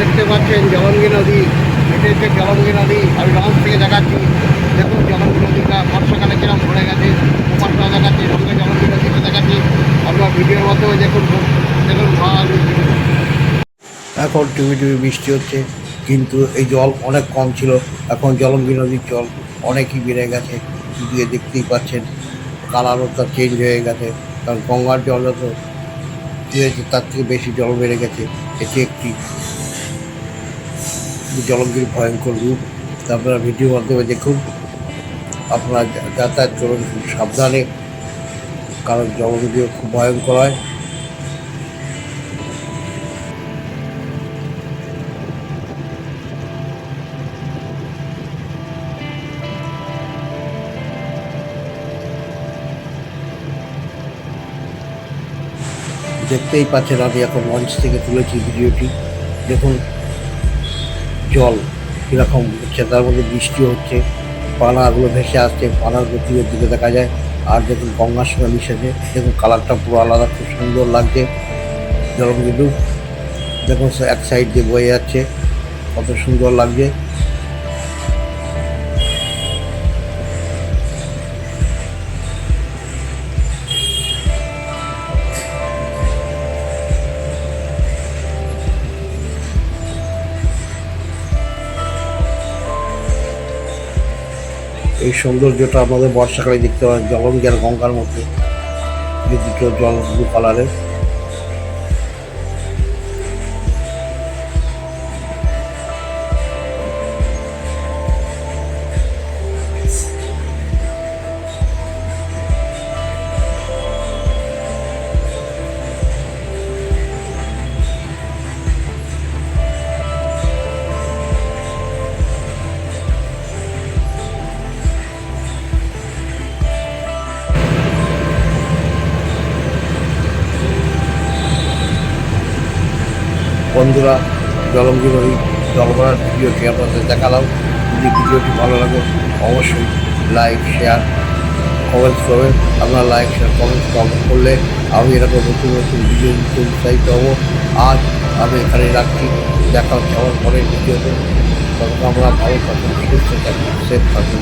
দেখতে পাচ্ছেন জলঙ্গি নদী, এটা হচ্ছে জলঙ্গি নদী। আমি লঞ্চ থেকে দেখাচ্ছি। দেখুন, জলঙ্গি নদীটা বর্ষাকালে কিরম ভরে গেছে উপাসনা দেখাচ্ছি সঙ্গে জলঙ্গি নদীটা দেখাচ্ছি। আপনার ভিডিওর মাধ্যমে দেখুন দেখুন এখন টিভি টিভি বৃষ্টি হচ্ছে, কিন্তু এই জল অনেক কম ছিল। এখন জলঙ্গি নদীর জল অনেকই বেড়ে গেছে। দিয়ে দেখতেই পাচ্ছেন কালারও তার চেঞ্জ হয়ে গেছে। কারণ গঙ্গার জল হয়েছে, তার থেকে বেশি জল বেড়ে গেছে। এটি একটি জলঙ্গির ভয়ঙ্কর রূপ। আপনারা ভিডিওর মাধ্যমে দেখুন। আপনারা যাতায়াত করুন খুব সাবধানে, কারণ জলঙ্গিও খুব ভয়ঙ্কর হয়। দেখতেই পাচ্ছেন আমি এখন মঞ্চ থেকে তুলেছি ভিডিওটি দেখুন জল, এরকম হচ্ছে, তার মধ্যে বৃষ্টি হচ্ছে, পানাগুলো ভেসে আসছে, পানার গতির দিকে দেখা যায়, আর দেখুন গঙ্গার সঙ্গে মিশেছে দেখুন কালারটা পুরো আলাদা, খুব সুন্দর লাগছে। জলগুলো দেখুন, এক সাইড দিয়ে বয়ে যাচ্ছে, কত সুন্দর লাগছে। এই সৌন্দর্যটা আমাদের বর্ষাকালে দেখতে যায় আর গঙ্গার মধ্যে বিদ্যুৎ জল কালারের বন্ধুরা জলঙ্গির ওই জলভরার ভিডিওটি আপনাদের দেখালাম। যদি ভিডিওটি ভালো লাগে, অবশ্যই লাইক শেয়ার কমেন্টস করবেন। আপনারা লাইক শেয়ার কমেন্টস কমেন্ট করলে আমি এরকম নতুন নতুন ভিডিও দিতে উৎসাহিত হব। আজ আমি এখানে রাখছি। দেখা আমার পরের ভিডিওতে তখন আমরা ভালো থাকুন, সুস্থ থাকুন সেফ থাকুন।